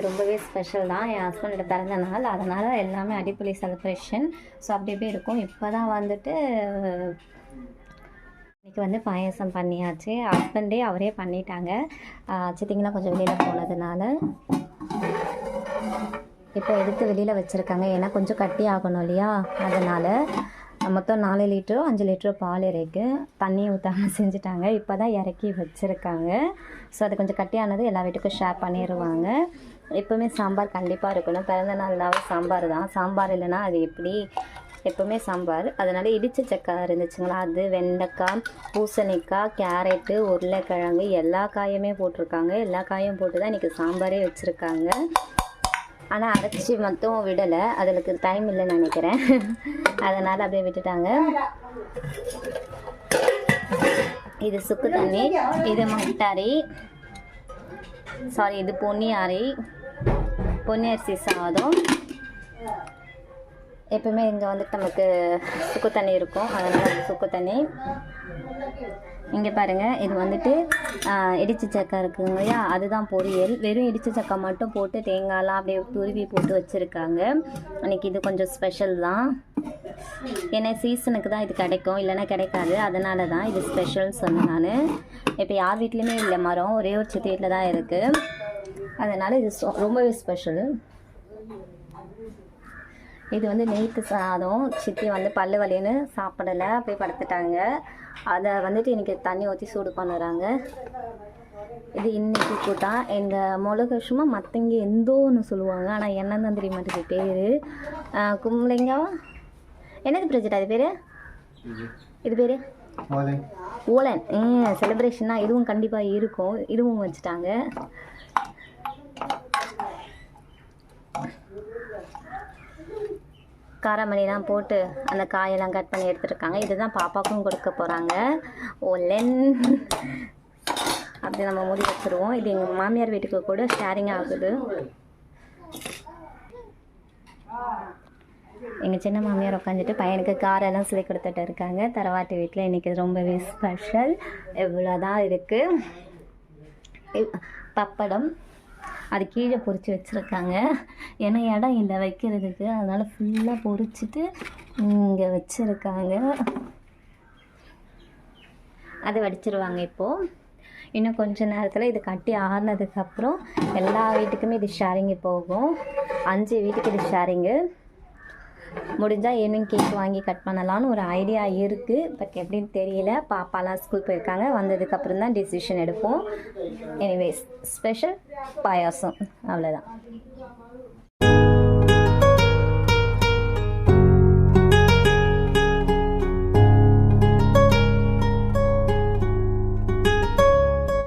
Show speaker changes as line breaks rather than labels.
எனக்கு ரொம்பவே ஸ்பெஷல் தான். என் ஹஸ்பண்டோட பிறந்த நாள். அதனால் எல்லாமே அடிப்பொலி செலிப்ரேஷன் ஸோ அப்படி இப்படி இருக்கும். இப்போ தான் வந்துட்டு இன்றைக்கி வந்து பாயாசம் பண்ணியாச்சு. ஹஸ்பண்டே அவரே பண்ணிட்டாங்க. ஆஹ் சித்திங்கெல்லாம் கொஞ்சம் வெளியில் போனதுனால. இப்போ எடுத்து வெளியில் வச்சுருக்காங்க? ஏன்னா கொஞ்சம் கட்டி ஆகணும் இல்லையா? அதனால் மொத்தம் நாலு லிட்டரோ அஞ்சு லிட்டரோ பால் இருக்கு. தண்ணி ஊற்றாமல் செஞ்சுட்டாங்க. இப்போ தான் இறக்கி வச்சுருக்காங்க. ஸோ அது கொஞ்சம் கட்டியானது. எல்லா வீட்டுக்கும் ஷேர் பண்ணிடுவாங்க எப்போவுமே சாம்பார் கண்டிப்பாக இருக்கணும். பிறந்த நாள்னாவே சாம்பார் தான். சாம்பார் இல்லைன்னா அது எப்படி? எப்போவுமே சாம்பார். அதனால் இடித்த சக்கா இருந்துச்சுங்களா? அது வெண்டைக்காய் பூசணிக்காய் கேரட்டு உருளைக்கிழங்கு எல்லா காயுமே போட்டிருக்காங்க. எல்லா காயும் போட்டு தான் இன்றைக்கி சாம்பாரே வச்சுருக்காங்க. ஆனால் அரைச்சி மட்டும் விடலை. அதுக்கு டைம் இல்லைன்னு நினைக்கிறேன். அதனால் அப்படியே விட்டுட்டாங்க. இது சுக்கு தண்ணி இது மட்டாரி சாரி இது பொன்னியாரி பொன்னி சாதம். எப்பவுமே இங்கே வந்துட்டு நமக்கு சுக்கு தண்ணி இருக்கும். அதனால் சுக்கு தண்ணி. இங்கே பாருங்கள் இது வந்துட்டு இடிச்சு சக்கா சக்கை இருக்குங்க இல்லையா? அதுதான் பொரியல். வெறும் இடிச்சு சக்கை மட்டும் போட்டு தேங்காய்லாம் அப்படியே துருவி போட்டு வச்சுருக்காங்க. அன்றைக்கி இது கொஞ்சம் ஸ்பெஷல் தான். ஏன்னா சீசனுக்கு தான் இது கிடைக்கும். இல்லைன்னா கிடைக்காது. அதனால தான் இது ஸ்பெஷல்னு சொன்னேன் நான். இப்போ யார் வீட்லேயுமே இல்லை மரம். ஒரே ஒரு சித்தி வீட்டில் தான் இருக்குது அதனால் இது ரொம்பவே ஸ்பெஷல் இது வந்து நெய்த்து சாதம் சித்தி வந்து பல்லு வலின்னு சாப்பிடலை போய் படுத்துட்டாங்க. அதை வந்துட்டு இன்னைக்கு தண்ணி ஊற்றி சூடு பண்ணுறாங்க இது இன்னைக்கு கூட்டா எங்கள் மிளகு சும்மா மற்றங்க எந்தோ ஒன்று சொல்லுவாங்க ஆனால் என்னன்னு தான் தெரிய மாட்டேங்குது பேர். கும்பளைங்கா என்னது ப்ரொஜெக்ட் அது பேர்? இது பேர்? ஓலன். செலிப்ரேஷன்னா இதுவும் கண்டிப்பாக இருக்கும். இதுவும் வச்சுட்டாங்க. காராமணிலாம் போட்டு அந்த காயெல்லாம் கட் பண்ணி எடுத்துருக்காங்க. இதுதான் பாப்பாவுக்கும் கொடுக்க போகிறாங்க ஓலன் அப்படி நம்ம மூடி வச்சுருவோம். இது எங்கள் மாமியார் வீட்டுக்கு கூட ஷேரிங் ஆகுது. எங்கள் சின்ன மாமியார் உட்காந்துட்டு பையனுக்கு காரெல்லாம் சொல்லி கொடுத்துட்டு இருக்காங்க. தரவாட்டு வீட்டில் இன்றைக்கி ரொம்பவே ஸ்பெஷல் இவ்வளோ தான் இருக்குது பப்படம். அது கீழே பொறிச்சு வச்சுருக்காங்க. ஏன்னா இடம் இல்லை வைக்கிறதுக்கு. அதனால் ஃபுல்லாக பொறிச்சிட்டு இங்கே வச்சுருக்காங்க. அதை வடிச்சிருவாங்க இப்போது இன்னும் கொஞ்ச நேரத்தில் இது கட்டி ஆறுனதுக்கப்புறம் எல்லா வீட்டுக்குமே இது ஷேரிங்கு போகும். அஞ்சு வீட்டுக்கு இது ஷேரிங்கு முடிஞ்சால் ஈவினிங் கேக் வாங்கி கட் பண்ணலான்னு ஒரு ஐடியா இருக்குது பட் எப்படின்னு தெரியல. பாப்பாலாம் ஸ்கூல் போயிருக்காங்க. வந்ததுக்கப்புறம் தான் டிசிஷன் எடுப்போம். எனிவேஸ் ஸ்பெஷல் பாயாசம். அவ்வளோதான்